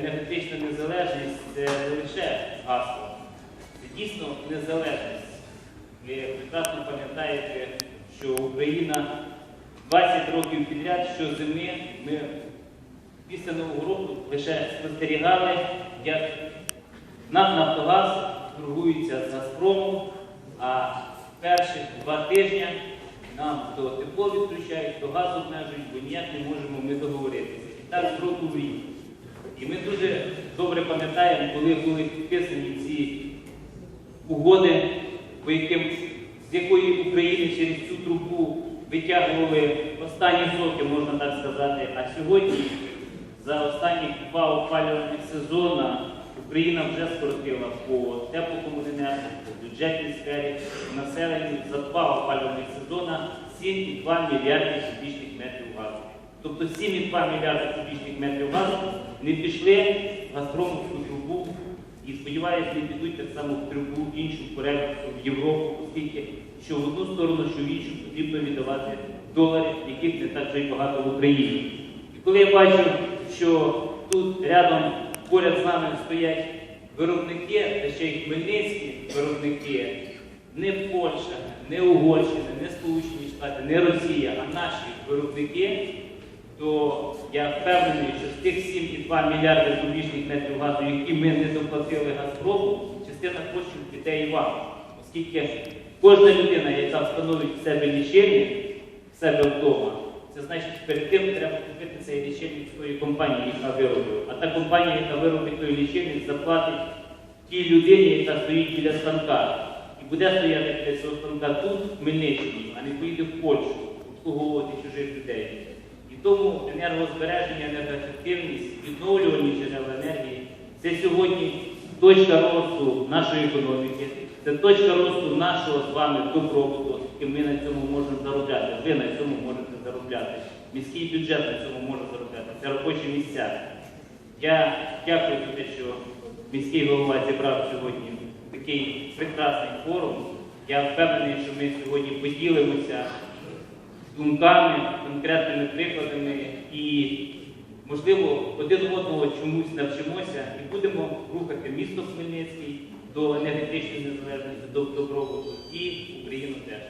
Енергетична незалежність це не лише гасло, це дійсно незалежність. Ви прекрасно пам'ятаєте, що Україна 20 років підряд щозими ми після Нового року лише спостерігали, як НАК Нафтогаз торгується з Газпромом, а перших два тижні нам то тепло відключають, то газ обмежують, бо ніяк не можемо ми договоритися. І так з року в рік. Ми дуже добре пам'ятаємо, коли були підписані ці угоди, по яким, з якої України через цю трубу витягували останні соки, можна так сказати. А сьогодні за останні два опалювальних сезона Україна вже скоротила по теплокомуненерго, по бюджетній сфері, по населенню за два опалювальних сезона 7,2 мільярди кубічних метрів газу. Тобто 7,2 мільярди кубічних метрів газу не пішли в Газпромовську трубу і сподіваюся, не підуть так само в трубу іншу порядку в Європу, оскільки що в одну сторону, що в іншу потрібно віддавати долари, яких не так вже й багато в Україні. І коли я бачу, що тут рядом поряд з нами стоять виробники, та ще й хмельницькі виробники, не Польща, не Угорщина, не Сполучені Штати, не Росія, а наші виробники, то я впевнений, що з тих 7,2 мільярди кубічних метрів газу, які ми не доплатили Газпрому, частина коштів піде і вам. Оскільки кожна людина, яка встановить в себе лічильник, в себе вдома, це значить перед тим треба купити цей лічильник з компанії, яка виробила. А та компанія, яка виробить той лічильник, заплатить тій людині, яка стоїть біля станка. І буде стояти біля цього станка тут, в Хмельниччині, а не поїде в Польщу обслуговувати чужих людей. І тому енергозбереження, енергоефективність, відновлювані джерела енергії це сьогодні точка росту нашої економіки, це точка росту нашого з вами добробуту, оскільки ми на цьому можемо заробляти. Ви на цьому можете заробляти. Міський бюджет на цьому може заробляти. Це робочі місця. Я дякую за те, що міський голова зібрав сьогодні такий прекрасний форум. Я впевнений, що ми сьогодні поділимося думками, конкретними прикладами і, можливо, один одного чомусь навчимося і будемо рухати місто Хмельницький до енергетичної незалежності, до добробуту і Україну теж.